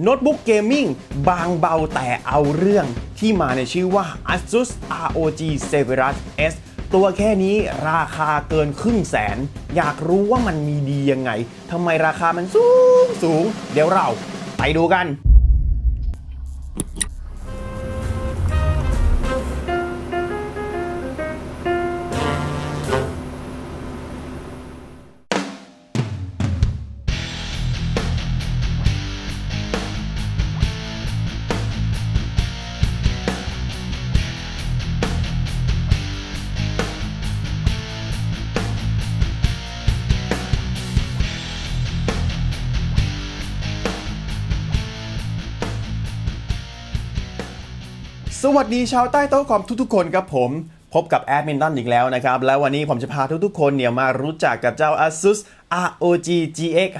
โน้ตบุ๊กเกมมิ่งบางเบาแต่เอาเรื่องที่มาในชื่อว่า ASUS ROG Zephyrus S ตัวแค่นี้ราคาเกินครึ่งแสน อยากรู้ว่ามันมีดียังไงทำไมราคามันสูงสูง เดี๋ยวเราไปดูกัน สวัสดีชาวใต้โต๊ะคอมทุกๆคนครับผม พบกับแอดมินตันอีกแล้วนะครับ แล้ววันนี้ผมจะพาทุกๆคนเนี่ยมารู้จักกับเจ้า ASUS ROG GX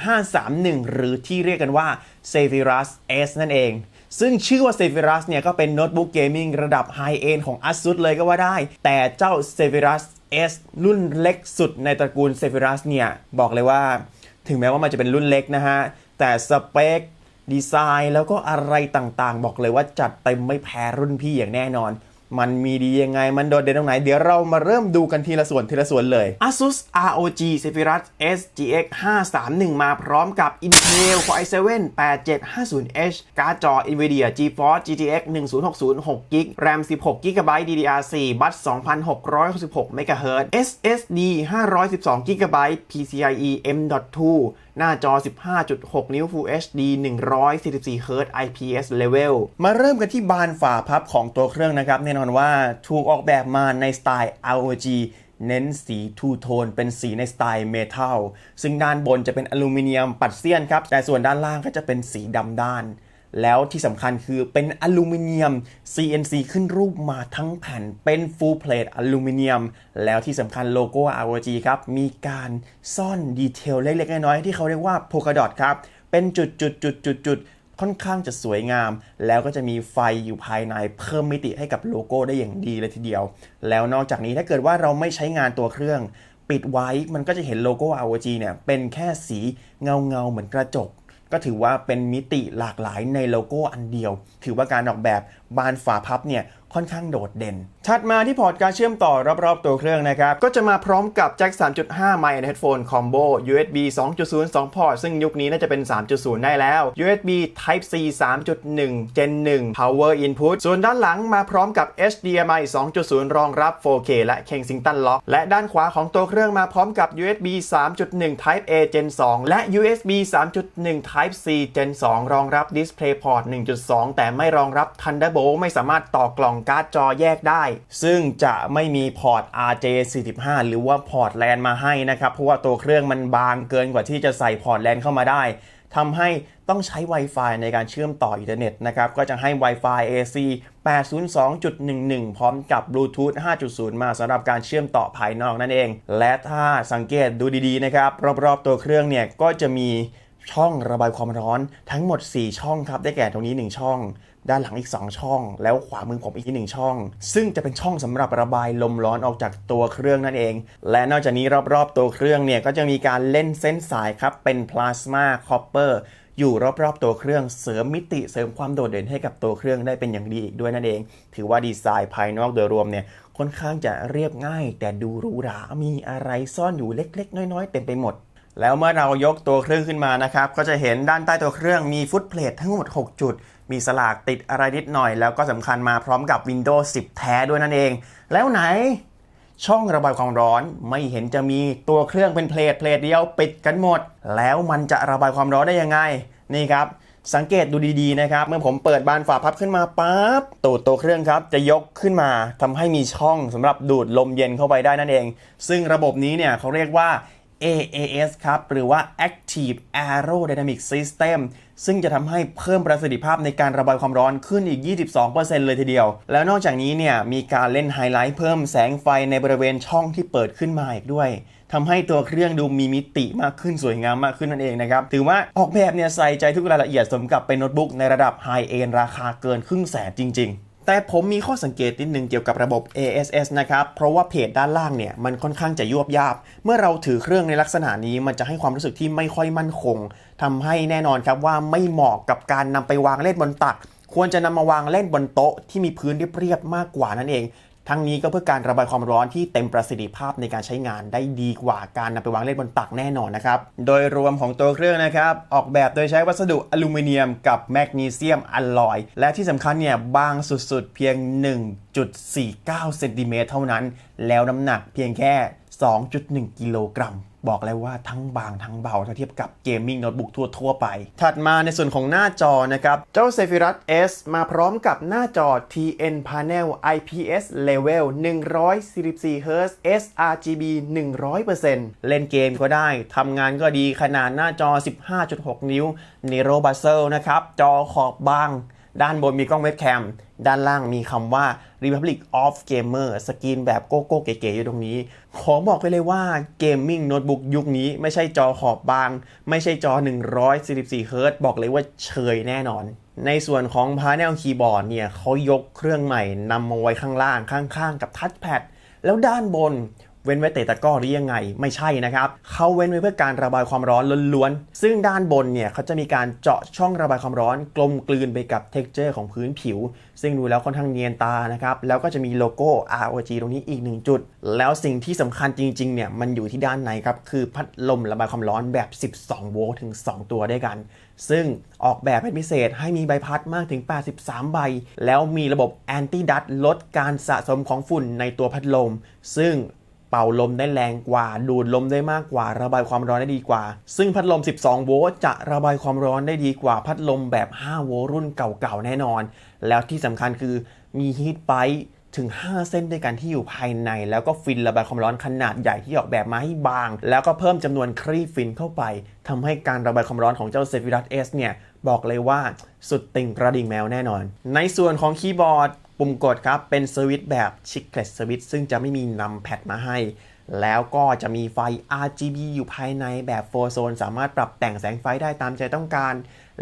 531หรือที่เรียกกันว่า Zephyrus S นั่นเอง ซึ่งชื่อว่า Zephyrus เนี่ยก็เป็นโน้ตบุ๊กเกมมิ่งระดับไฮเอนของ ASUS เลยก็ว่าได้ แต่เจ้า Zephyrus S รุ่นเล็กสุดในตระกูล Zephyrus เนี่ยบอกเลยว่า ถึงแม้ว่ามันจะเป็นรุ่นเล็กนะฮะ แต่สเปค ดีไซน์แล้วก็อะไรต่างๆ บอกเลยว่าจัดเต็มไม่แพ้รุ่นพี่อย่างแน่นอน มันมีดียังไง มันโดดเด่นตรงไหน เดี๋ยวเรามาเริ่มดูกันทีละส่วนทีละส่วนเลย ASUS ROG Zephyrus S GX 531 มาพร้อมกับ Intel Core i7 8750H การ์ดจอ Nvidia GeForce GTX 1060 6GB RAM 16GB DDR4 บัส2666 MHz SSD 512GB PCIe M.2 หน้าจอ 15.6 นิ้ว Full HD 144 Hz IPS Level มาเริ่มกันที่บานฝาพับของตัวเครื่องนะครับ แน่นอนว่าถูกออกแบบมาในสไตล์ ROG เน้นสีทูโทนเป็นสีในสไตล์เมทัลซึ่งด้านบนจะเป็นอลูมิเนียมปัดเซียนครับ แต่ส่วนด้านล่างก็จะเป็นสีดำด้าน แล้วที่สำคัญคือเป็นอลูมิเนียม CNC ขึ้นรูปมาทั้งแผ่นเป็น full plate อลูมิเนียม แล้วที่สำคัญโลโก้ ROG ครับ มีการซ่อนดีเทลเล็กๆ น้อยๆ ที่เขาเรียกว่า polka dot ครับ เป็นจุดๆๆๆค่อนข้างจะสวยงาม แล้วก็จะมีไฟอยู่ภายในเพิ่มมิติให้กับโลโก้ได้อย่างดีเลยทีเดียว แล้วนอกจากนี้ถ้าเกิดว่าเราไม่ใช้งานตัวเครื่อง ปิดไว้มันก็จะเห็นโลโก้ ROG เนี่ยเป็นแค่สีเงาเงาๆเหมือนกระจก ก็ถือว่าเป็นมิติหลากหลายในโลโก้อันเดียว ถือว่าการออกแบบบานฝาพับเนี่ยค่อนข้างโดดเด่น ถัดมาที่พอร์ตการเชื่อมต่อรอบๆตัวเครื่องนะครับ ก็จะมาพร้อมกับแจ็ค 3.5 Mic and Headphone Combo USB 2.0 2 พอร์ต ซึ่งยุคนี้น่าจะเป็น 3.0 ได้แล้ว USB Type C 3.1 Gen 1 Power Input ส่วนด้านหลังมาพร้อมกับ HDMI 2.0 รองรับ 4K และ Kensington Lock และด้านขวาของตัวเครื่องมาพร้อมกับ USB 3.1 Type A Gen 2 และ USB 3.1 Type C Gen 2 รองรับ DisplayPort 1.2 แต่ไม่รองรับ Thunderbolt ไม่สามารถต่อกล่องการ์ดจอแยกได้ซึ่งจะไม่มีพอร์ต RJ45 หรือว่าพอร์ตแลนมาให้นะครับ เพราะว่าตัวเครื่องมันบางเกินกว่าที่จะใส่พอร์ตแลนเข้ามาได้ทำให้ต้องใช้ Wi-Fi ในการเชื่อมต่ออินเทอร์เน็ตนะครับ ก็จะให้ Wi-Fi AC 802.11 พร้อมกับ Bluetooth 5.0 มาสำหรับการเชื่อมต่อภายนอกนั่นเอง และถ้าสังเกตดูดีๆนะครับ รอบๆตัวเครื่องเนี่ยก็จะมีช่องระบายความร้อนทั้งหมด 4 ช่องครับ ได้แก่ตรงนี้ 1 ช่อง ด้านหลังอีก 2 ช่อง แล้วขวามือผมอีกหนึ่งช่อง ซึ่งจะเป็นช่องสำหรับระบายลมร้อนออกจากตัวเครื่องนั่นเอง และนอกจากนี้รอบๆตัวเครื่องเนี่ยก็จะมีการเล่นเส้นสายครับเป็นพลาสมาคอปเปอร์อยู่รอบๆตัวเครื่องเสริมมิติเสริมความโดดเด่นให้กับตัวเครื่องได้เป็นอย่างดีอีกด้วยนั่นเอง ถือว่าดีไซน์ภายนอกโดยรวมเนี่ยค่อนข้างจะเรียบง่าย แต่ดูหรูหรา มีอะไรซ่อนอยู่เล็กๆ น้อยๆ เต็มไปหมด แล้วเมื่อเรายกตัวเครื่องขึ้นมานะครับ ก็จะเห็นด้านใต้ตัวเครื่องมีฟุตเพลททั้งหมด 6 จุด มีสลากติดอะไรนิดหน่อย แล้วก็สำคัญมาพร้อมกับ Windows 10 แท้ด้วยนั่นเอง แล้วไหนช่องระบายความร้อนไม่เห็นจะมีตัวเครื่องเป็นเพลทเพลทเดียวปิดกันหมด แล้วมันจะระบายความร้อนได้ยังไง นี่ครับ สังเกตดูดีๆนะครับ เมื่อผมเปิดบานฝาพับขึ้นมาปั๊บตูดตัวเครื่องครับ จะยกขึ้นมาทำให้มีช่องสำหรับดูดลมเย็นเข้าไปได้นั่นเอง ซึ่งระบบนี้เนี่ยเขาเรียกว่า AAS ครับ หรือว่า Active Aerodynamic System ซึ่งจะทำให้เพิ่มประสิทธิภาพในการระบายความร้อนขึ้นอีก 22%เลยทีเดียว แล้วนอกจากนี้เนี่ยมีการเล่นไฮไลท์เพิ่มแสงไฟในบริเวณช่องที่เปิดขึ้นมาอีกด้วยทำให้ตัวเครื่องดูมีมิติมากขึ้นสวยงามมากขึ้นนั่นเองนะครับ ถือว่าออกแบบเนี่ยใส่ใจทุกรายละเอียดสมกับเป็นโน้ตบุ๊กในระดับไฮเอนราคาเกินครึ่งแสนจริง ๆ แต่ผมมีข้อสังเกตนิดนึงเกี่ยวกับระบบ ASS นะครับ เพราะว่าเพจด้านล่างเนี่ย มันค่อนข้างจะยวบยาบ เมื่อเราถือเครื่องในลักษณะนี้มันจะให้ความรู้สึกที่ไม่ค่อยมั่นคงทำให้แน่นอนครับว่าไม่เหมาะกับการนำไปวางเล่นบนตัก ควรจะนำมาวางเล่นบนโต๊ะที่มีพื้นเรียบๆมากกว่านั่นเอง ทั้งนี้ก็เพื่อการระบายความร้อนที่เต็มประสิทธิภาพในการใช้งานได้ดีกว่าการนำไปวางเล่นบนตักแน่นอนนะครับ โดยรวมของตัวเครื่องนะครับ ออกแบบโดยใช้วัสดุอลูมิเนียมกับแมกนีเซียมอลลอย และที่สำคัญเนี่ยบางสุดๆ เพียง 1.49เซนติเมตรเท่านั้น แล้วน้ำหนักเพียงแค่ 2.1 กิโลกรัม บอกเลยว่าทั้งบางทั้งเบาถ้าเทียบกับเกมมิ่งโน้ตบุ๊กทั่วๆไป ถัดมาในส่วนของหน้าจอนะครับ เจ้า Zephyrus S มาพร้อมกับหน้าจอ TN Panel IPS Level 144 Hz sRGB 100%เล่นเกมก็ได้ทำงานก็ดีขนาดหน้าจอ 15.6 นิ้ว Nero Bezel นะครับ จอขอบบาง ด้านบนมีกล้องเว็บแคม ด้านล่างมีคำว่า Republic of Gamer สกรีนแบบโกโก้เก๋ๆอยู่ตรงนี้ ขอบอกไปเลยว่าเกมมิ่งโน้ตบุ๊กยุคนี้ไม่ใช่จอขอบบาง ไม่ใช่จอ 144 Hz บอกเลยว่าเชยแน่นอน ในส่วนของ Panel Keyboard เนี่ยเขายกเครื่องใหม่นำมาไว้ข้างล่างข้างๆ กับทัชแพดแล้วด้านบน เว้นไว้เตะตะก้อหรือยังไง ไม่ใช่นะครับเขาเว้นไว้เพื่อการระบายความร้อนล้วนๆ ซึ่งด้านบนเนี่ยเขาจะมีการเจาะช่องระบายความร้อนกลมกลืนไปกับเท็กเจอร์ของพื้นผิว ซึ่งดูแล้วค่อนข้างเนียนตานะครับ แล้วก็จะมีโลโก้ ROG ตรงนี้อีกหนึ่งจุด แล้วสิ่งที่สำคัญจริงๆเนี่ยมันอยู่ที่ด้านในครับ คือพัดลมระบายความร้อนแบบ 12 โวลต์ถึง 2 ตัวด้วยกัน ซึ่งออกแบบเป็นพิเศษให้มีใบพัดมากถึง 83 ใบ แล้วมีระบบแอนตี้ดัตลดการสะสมของฝุ่นในตัวพัดลม ซึ่ง เป่าลมได้แรงกว่า ดูดลมได้มากกว่า ระบายความร้อนได้ดีกว่า ซึ่งพัดลม 12 โวลต์จะระบายความร้อนได้ดีกว่าพัดลมแบบ 5 โวลต์รุ่นเก่าๆ แน่นอน แล้วที่สำคัญคือมีฮีทไปถึง 5 เส้นด้วยกันที่อยู่ภายใน แล้วก็ฟินระบายความร้อนขนาดใหญ่ที่ออกแบบมาให้บาง แล้วก็เพิ่มจำนวนครีฟินเข้าไปทำให้การระบายความร้อนของเจ้า z e p h y r u s S เนี่ย บอกเลยว่าสุดติ่งกระดิ่งแมวแน่นอน ในส่วนของคีย์บอร์ด ปุ่มกดครับเป็นสวิตช์แบบชิคเ e ตสวิตช์ซึ่งจะไม่มีนำแพดมาให้ แล้วก็จะมีไฟ RGB อยู่ภายในแบบ4โซนสามารถปรับแต่งแสงไฟได้ตามใจต้องการ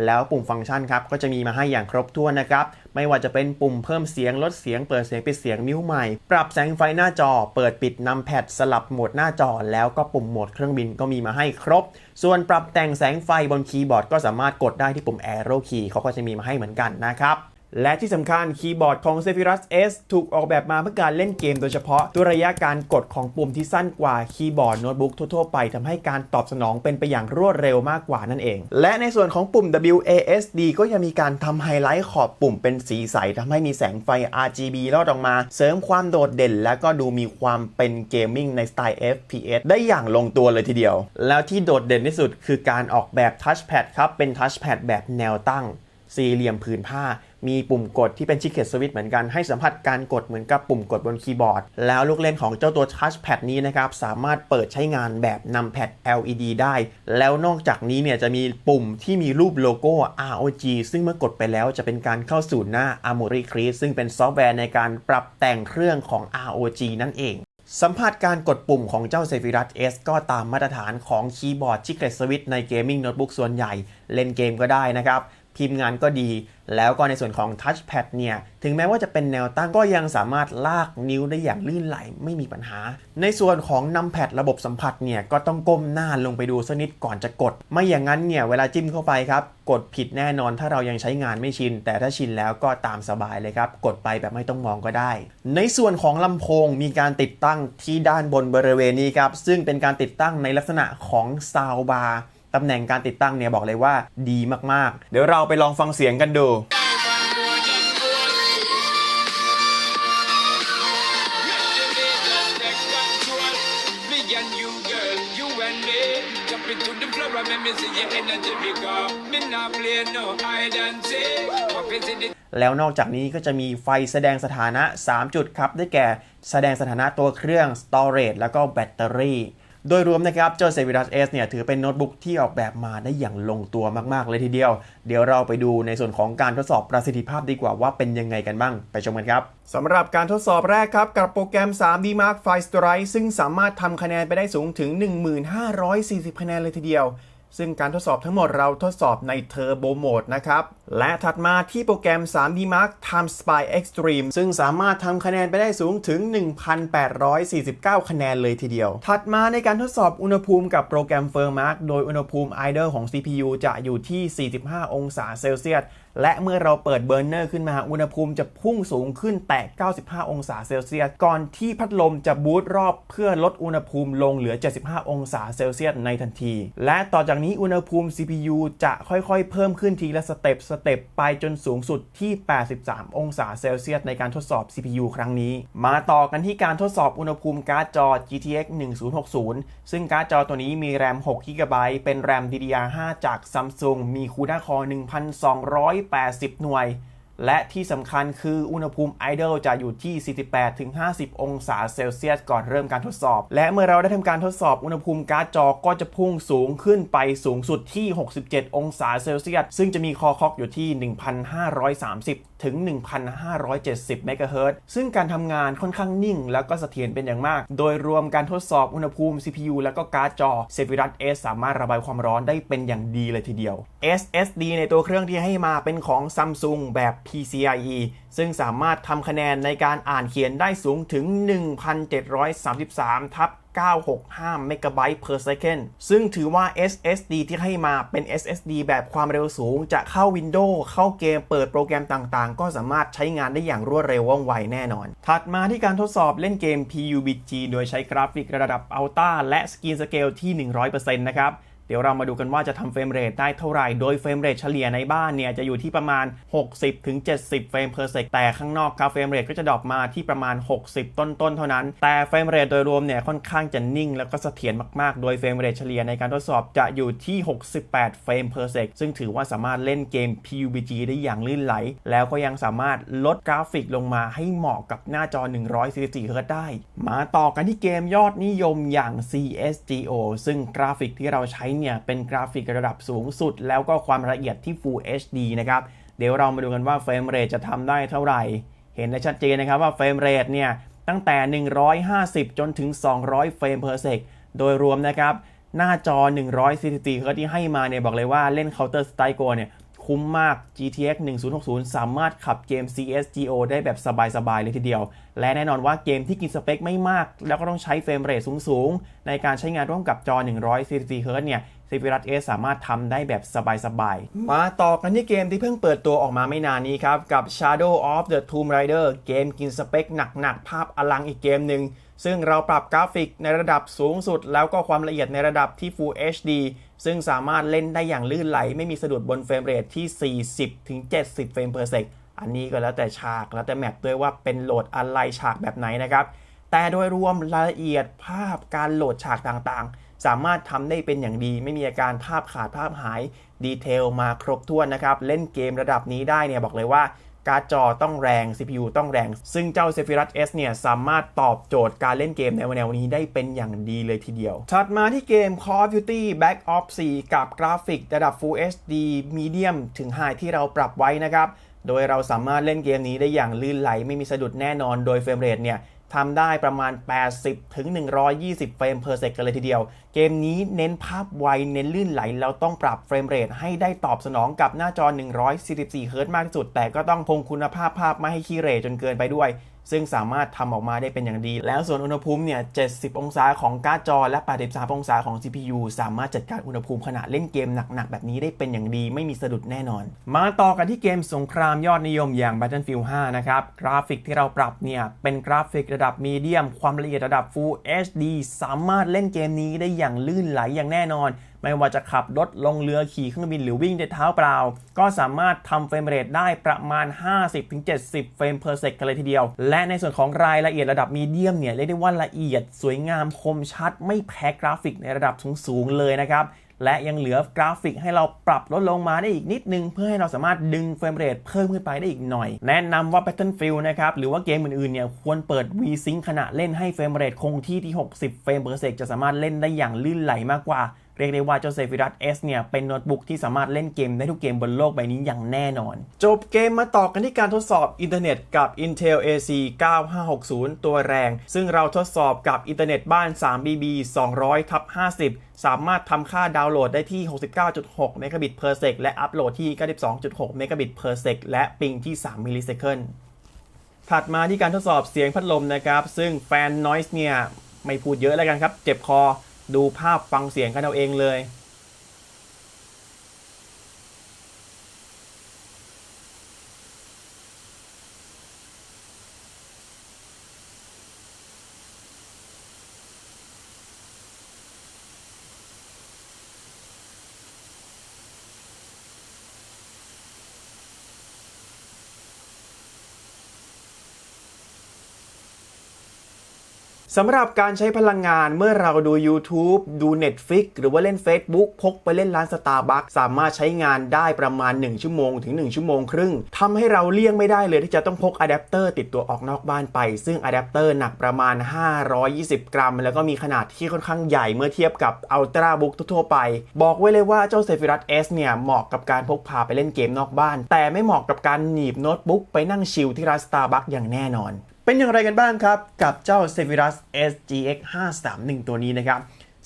แล้วปุ่มฟังก์ชันครับ ก็จะมีมาให้อย่างครบถ้วนนะครับ ไม่ว่าจะเป็นปุ่มเพิ่มเสียงลดเสียงเปิดเสียงปิดเสียงนิ้วใหม่ ปรับแสงไฟหน้าจอ เปิดปิดนำแพดสลับโหมดหน้าจอ แล้วก็ปุ่มโหมดเครื่องบินก็มีมาให้ครบ ส่วนปรับแต่งแสงไฟบนคีย์บอร์ดก็สามารถกดได้ที่ปุ่ม Arrow Key เขาก็จะมีมาให้เหมือนกันนะครับ และที่สำคัญคีย์บอร์ดของ Zephyrus S ถูกออกแบบมาเพื่อการเล่นเกมโดยเฉพาะด้วยระยะการกดของปุ่มที่สั้นกว่าคีย์บอร์ดโน้ตบุ๊กทั่วๆไปทำให้การตอบสนองเป็นไปอย่างรวดเร็วมากกว่านั่นเอง และในส่วนของปุ่ม WASD ก็ยังมีการทำไฮไลท์ขอบปุ่มเป็นสีใสทำให้มีแสงไฟ RGB ลอดออกมา เสริมความโดดเด่น และก็ดูมีความเป็นเกมมิ่งในสไตล์ FPS ได้อย่างลงตัวเลยทีเดียว แล้วที่โดดเด่นที่สุดคือการออกแบบทัชแพดครับเป็นทัชแพดแบบแนวตั้ง สี่เหลี่ยมผืนผ้า มีปุ่มกดที่เป็นชิคเก็ตสวิตเหมือนกันให้สัมผัสการกดเหมือนกับปุ่มกดบนคีย์บอร์ด แล้วลูกเล่นของเจ้าตัวทัชแพดนี้นะครับ สามารถเปิดใช้งานแบบนำแพด LED ได้ แล้วนอกจากนี้เนี่ยจะมีปุ่มที่มีรูปโลโก้ ROG ซึ่งเมื่อกดไปแล้วจะเป็นการเข้าสู่หน้า Armory Crease ซึ่งเป็นซอฟต์แวร์ในการปรับแต่งเครื่องของ ROG นั่นเองสัมผัสการกดปุ่มของเจ้า Zephyrus ก็ตามมาตรฐานของคีย์บอร์ดชิคเก็ตสวิตในเกมมิ่งโน้ตบุ๊กส่วนใหญ่ เล่นเกมก็ได้นะครับ พิมงานก็ดี แล้วก็ในส่วนของ Touchpad เนี่ย ถึงแม้ว่าจะเป็นแนวตั้งก็ยังสามารถลากนิ้วได้อย่างลื่นไหลไม่มีปัญหา ในส่วนของนำแพดระบบสัมผัสเนี่ย ก็ต้องก้มหน้าลงไปดูสักนิดก่อนจะกด ไม่อย่างนั้นเนี่ย เวลาจิ้มเข้าไปครับ กดผิดแน่นอนถ้าเรายังใช้งานไม่ชิน แต่ถ้าชินแล้วก็ตามสบายเลยครับ กดไปแบบไม่ต้องมองก็ได้ ในส่วนของลำโพงมีการติดตั้งที่ด้านบนบริเวณนี้ครับซึ่งเป็นการติดตั้งในลักษณะของซาวบาร์ ตำแหน่งการติดตั้งเนี่ยบอกเลยว่าดีมากๆ เดี๋ยวเราไปลองฟังเสียงกันดูแล้วนอกจากนี้ก็จะมีไฟแสดงสถานะ 3 จุดครับ ได้แก่แสดงสถานะตัวเครื่อง storage แล้วก็แบตเตอรี่ โดยรวมนะครับเจ้าเซวิรัสเอสเนี่ยถือเป็นโน้ตบุ๊กที่ออกแบบมาได้อย่างลงตัวมาก ๆ เลยทีเดียว เดี๋ยวเราไปดูในส่วนของการทดสอบประสิทธิภาพดีกว่าว่าเป็นยังไงกันบ้าง ไปชมกันครับสำหรับการทดสอบแรกครับ กับโปรแกรม 3D Mark File Strike ซึ่งสามารถทำคะแนนไปได้สูงถึง 1540 คะแนนเลยทีเดียว ซึ่งการทดสอบทั้งหมดเราทดสอบใน Turbo Mode นะครับ และถัดมาที่โปรแกรม 3D Mark Time Spy Extreme ซึ่งสามารถทำคะแนนไปได้สูงถึง 1,849 คะแนนเลยทีเดียว ถัดมาในการทดสอบอุณหภูมิกับโปรแกรม Firmark โดยอุณหภูมิ idle ของ CPU จะอยู่ที่ 45 องศาเซลเซียสและเมื่อเราเปิดเบอร์เนอร์ขึ้นมา อุณหภูมิจะพุ่งสูงขึ้นแต่ 95 องศาเซลเซียส ก่อนที่พัดลมจะบูตรอบเพื่อลดอุณหภูมิลงเหลือ 75 องศาเซลเซียสในทันที และต่อจากนี้อุณหภูมิ CPU จะค่อยๆ เพิ่มขึ้นทีละสเต็ปสเต็ปไปจนสูงสุดที่ 83 องศาเซลเซียสในการทดสอบ CPU ครั้งนี้ มาต่อกันที่การทดสอบอุณหภูมิการ์ดจอ GTX 1060 ซึ่งการ์ดจอตัวนี้มีแรม6 GB เป็นแรม DDR5 จาก Samsung มี CUDA Core 1,280 หน่วย และที่สำคัญคืออุณหภูมิไอดอลจะอยู่ที่ 48-50 องศาเซลเซียสก่อนเริ่มการทดสอบ และเมื่อเราได้ทำการทดสอบอุณหภูมิการ์ดจอก็จะพุ่งสูงขึ้นไปสูงสุดที่ 67 องศาเซลเซียส ซึ่งจะมีคอค็อกอยู่ที่ 1,530 ถึง 1,570 เมกะเฮิรตซ์ซึ่งการทำงานค่อนข้างนิ่ง แล้วก็เสถียรเป็นอย่างมาก โดยรวมการทดสอบอุณหภูมิ CPU แล้วก็การ์ดจอ s e v i r u s S สามารถระบายความร้อนได้เป็นอย่างดีเลยทีเดียว SSD ในตัวเครื่องที่ให้มาเป็นของ Samsung แบบ PCIe ซึ่งสามารถทำคะแนนในการอ่านเขียนได้สูงถึง 1,733 ทับ 965เมกะไบต์ per second ซึ่งถือว่า SSD ที่ให้มาเป็น SSD แบบความเร็วสูง จะเข้า Windows เข้าเกมเปิดโปรแกรมต่างๆ ก็สามารถใช้งานได้อย่างรวดเร็วว่องไวแน่นอน ถัดมาที่การทดสอบเล่นเกม PUBG โดยใช้กราฟิกระดับ Ultra และสกรีนสเกลที่ 100%นะครับ เดี๋ยวเรามาดูกันว่าจะทำเฟรมเรทได้เท่าไหร่ โดยเฟรมเรทเฉลี่ยในบ้านเนี่ยจะอยู่ที่ประมาณ 60-70 เฟรม per sec แต่ข้างนอกครับเฟรมเรทก็จะดรอปมาที่ประมาณ 60 ต้นๆเท่านั้น แต่เฟรมเรทโดยรวมเนี่ยค่อนข้างจะนิ่งแล้วก็เสถียรมากๆ โดยเฟรมเรทเฉลี่ยในการทดสอบจะอยู่ที่ 68 เฟรม per sec ซึ่งถือว่าสามารถเล่นเกม PUBG ได้อย่างลื่นไหล แล้วก็ยังสามารถลดกราฟิกลงมาให้เหมาะกับหน้าจอ 144 Hz ได้ มาต่อกันที่เกมยอดนิยมอย่าง CSGO ซึ่งกราฟิกที่เราใช้เนี่ยเป็นกราฟิกระดับสูงสุด แล้วก็ความละเอียดที่ Full HD นะครับ เดี๋ยวเรามาดูกันว่าเฟรมเรทจะทำได้เท่าไหร่ เห็นได้ชัดเจนนะครับว่าเฟรมเรทเนี่ยตั้งแต่ 150 จนถึง 200 เฟรมเพอร์เสกโดยรวมนะครับ หน้าจอ 144 Hz ที่ให้มาเนี่ยบอกเลยว่าเล่น Counter Strike Go เนี่ย คุ้มมาก GTX 1060 สามารถขับเกม CSGO ได้แบบสบายๆเลยทีเดียว และแน่นอนว่าเกมที่กินสเปคไม่มาก แล้วก็ต้องใช้เฟรมเรทสูงๆ ในการใช้งานร่วมกับจอ 144 Hz เนี่ย c v r u s S สามารถทำได้แบบสบายๆ มาต่อกันที่เกมที่เพิ่งเปิดตัวออกมาไม่นานนี้ครับ กับ Shadow of the Tomb Raider เกมกินสเปคหนักๆ ภาพอลังอีกเกมหนึ่ง ซึ่งเราปรับกราฟิกในระดับสูงสุด แล้วก็ความละเอียดในระดับที่ Full HD ซึ่งสามารถเล่นได้อย่างลื่นไหล ไม่มีสะดุดบนเฟรมเรทที่ 40-70 เฟรม per sec อันนี้ก็แล้วแต่ฉากแล้วแต่แมปด้วยว่าเป็นโหลดอะไรฉากแบบไหนนะครับแต่โดยรวมรายละเอียดภาพการโหลดฉากต่างๆ สามารถทำได้เป็นอย่างดี ไม่มีอาการภาพขาดภาพหายดีเทลมาครบถ้วนนะครับ เล่นเกมระดับนี้ได้เนี่ยบอกเลยว่าการ์ดจอต้องแรง CPU ต้องแรง ซึ่งเจ้า Zephyrus S เนี่ย สามารถตอบโจทย์การเล่นเกมในแนวนี้ได้เป็นอย่างดีเลยทีเดียว ถัดมาที่เกม Call of Duty Black Ops 4 กับกราฟิกระดับ Full HD Medium ถึง High ที่เราปรับไว้นะครับ โดยเราสามารถเล่นเกมนี้ได้อย่างลื่นไหลไม่มีสะดุดแน่นอน โดยเฟรมเรทเนี่ย ทำได้ประมาณ 80 ถึง 120 เฟรมเพอร์เซกันเลยทีเดียว เกมนี้เน้นภาพไว เน้นลื่นไหล เราต้องปรับเฟรมเรทให้ได้ตอบสนองกับหน้าจอ 144 เฮิร์ต์มากที่สุด แต่ก็ต้องคงคุณภาพภาพไม่ให้ขี้เหร่จนเกินไปด้วย ซึ่งสามารถทำออกมาได้เป็นอย่างดี แล้วส่วนอุณหภูมิเนี่ย 70 องศาของการ์ดจอ และ 83 องศาของ CPU สามารถจัดการอุณหภูมิขณะเล่นเกมหนัก ๆ แบบนี้ได้เป็นอย่างดีไม่มีสะดุดแน่นอน มาต่อกันที่เกมสงครามยอดนิยมอย่าง Battlefield 5 นะครับ กราฟิกที่เราปรับเนี่ย เป็นกราฟิกระดับมีเดียม ความละเอียดระดับ Full HD สามารถเล่นเกมนี้ได้อย่างลื่นไหลอย่างแน่นอนไม่ว่าจะขับรถลงเรือขี่เครื่องบินหรือวิ่งด้วยเท้าเปล่า ก็สามารถทำเฟรมเรทได้ประมาณ 50-70 เฟรม per sec กันเลยทีเดียวและในส่วนของรายละเอียดระดับมีเดียมเนี่ยเรียกได้ว่าละเอียดสวยงามคมชัด ไม่แพ้กราฟิกในระดับสูงๆเลยนะครับ และยังเหลือกราฟิกให้เราปรับลดลงมาได้อีกนิดนึง เพื่อให้เราสามารถดึงเฟรมเรทเพิ่มขึ้นไปได้อีกหน่อย แนะนำว่า Battlefield นะครับ หรือว่าเกมอื่นๆเนี่ยควรเปิด VSync ขณะเล่นให้เฟรมเรทคงที่ที่ 60 เฟรม per sec จะสามารถเล่นได้อย่างลื่นไหลมากกว่า เรียกได้ว่าเจ้า Zephyrus S เนี่ยเป็นโน้ตบุ๊กที่สามารถเล่นเกมได้ทุกเกมบนโลกใบนี้อย่างแน่นอน จบเกมมาต่อกันที่การทดสอบอินเทอร์เน็ตกับ Intel AC 9560 ตัวแรง ซึ่งเราทดสอบกับอินเทอร์เน็ตบ้าน 3BB 200ทับ50สามารถทำค่าดาวน์โหลดได้ที่ 69.6 เมกะบิต per sec และอัปโหลดที่ 92.6 เมกะบิต per sec และปิงที่ 3 มิลลิเซคันถัดมาที่การทดสอบเสียงพัดลมนะครับ ซึ่งแฟน noise เนี่ย ไม่พูดเยอะแล้วกันครับ เจ็บคอ ดูภาพฟังเสียงกันเอาเองเลย สำหรับการใช้พลังงานเมื่อเราดู YouTube ดู Netflix หรือว่าเล่น Facebook พกไปเล่นร้าน Starbucks สามารถใช้งานได้ประมาณ 1 ชั่วโมงถึง 1 ชั่วโมงครึ่งทำให้เราเลี่ยงไม่ได้เลยที่จะต้องพกอะแดปเตอร์ติดตัวออกนอกบ้านไป ซึ่งอะแดปเตอร์หนักประมาณ 520 กรัม แล้วก็มีขนาดที่ค่อนข้างใหญ่เมื่อเทียบกับ Ultrabook ทั่วไป บอกไว้เลยว่าเจ้า Zephyrus S เนี่ยเหมาะกับการพกพาไปเล่นเกมนอกบ้าน แต่ไม่เหมาะกับการหนีบโน้ตบุ๊กไปนั่งชิลที่ร้าน Starbucks อย่างแน่นอน เป็นอย่างไรกันบ้างครับ กับเจ้า Zephyrus SGX 531 ตัวนี้นะครับ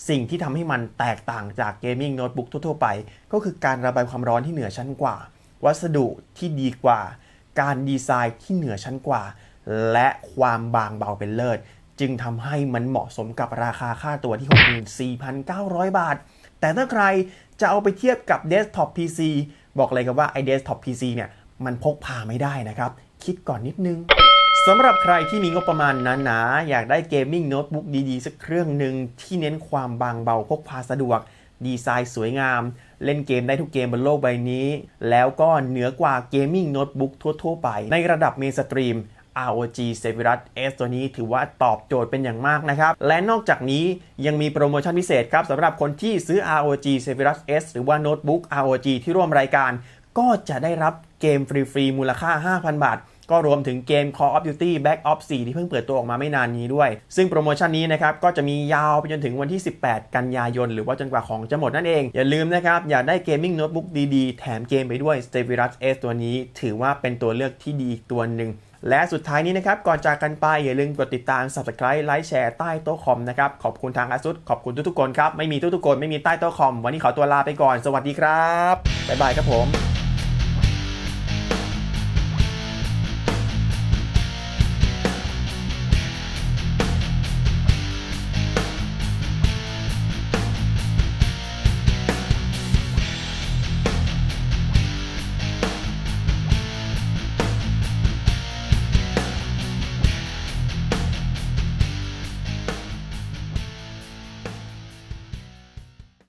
สิ่งที่ทำให้มันแตกต่างจากเกมมิ่งโน้ตบุ๊กทั่วๆไป ก็คือการระบายความร้อนที่เหนือชั้นกว่า วัสดุที่ดีกว่า การดีไซน์ที่เหนือชั้นกว่า และความบางเบาเป็นเลิศ จึงทำให้มันเหมาะสมกับราคาค่าตัวที่ 64,900 บาท แต่ถ้าใครจะเอาไปเทียบกับ Desktop PC บอกเลยครับว่าไอ้ Desktop PC เนี่ยมันพกพาไม่ได้นะครับ คิดก่อนนิดนึง สำหรับใครที่มีงบประมาณหนาๆ อยากได้เกมมิ่งโน้ตบุ๊กดีๆ สักเครื่องหนึ่งที่เน้นความบางเบาพกพาสะดวก ดีไซน์สวยงาม เล่นเกมได้ทุกเกมบนโลกใบนี้ แล้วก็เหนือกว่าเกมมิ่งโน้ตบุ๊กทั่วๆ ไป ในระดับเมนสตรีม ROG Zephyrus S ตัวนี้ถือว่าตอบโจทย์เป็นอย่างมากนะครับ และนอกจากนี้ยังมีโปรโมชั่นพิเศษครับสำหรับคนที่ซื้อ ROG Zephyrus S หรือว่าโน้ตบุ๊ก ROG ที่ร่วมรายการ ก็จะได้รับเกมฟรีๆมูลค่า 5,000 บาท ก็รวมถึงเกม Call of Duty Black Ops 4 ที่เพิ่งเปิดตัวออกมาไม่นานนี้ด้วย ซึ่งโปรโมชั่นนี้นะครับก็จะมียาวไปจนถึงวันที่ 18 กันยายน หรือว่าจนกว่าของจะหมดนั่นเอง อย่าลืมนะครับ อยากได้เกมมิ่งโน้ตบุ๊กดีๆ แถมเกมไปด้วย Zephyrus S ตัวนี้ ถือว่าเป็นตัวเลือกที่ดีอีกตัวหนึ่งและสุดท้ายนี้นะครับ ก่อนจากกันไป อย่าลืมกดติดตาม Subscribe ไลค์แชร์ใต้โต๊ะคอมนะครับ ขอบคุณทางอาซุสขอบคุณทุกๆคนครับ ไม่มีทุกๆคนไม่มีใต้โต๊ะคอม วันนี้ขอตัวลาไปก่อน สวัสดีครับบ๊ายบายครับผม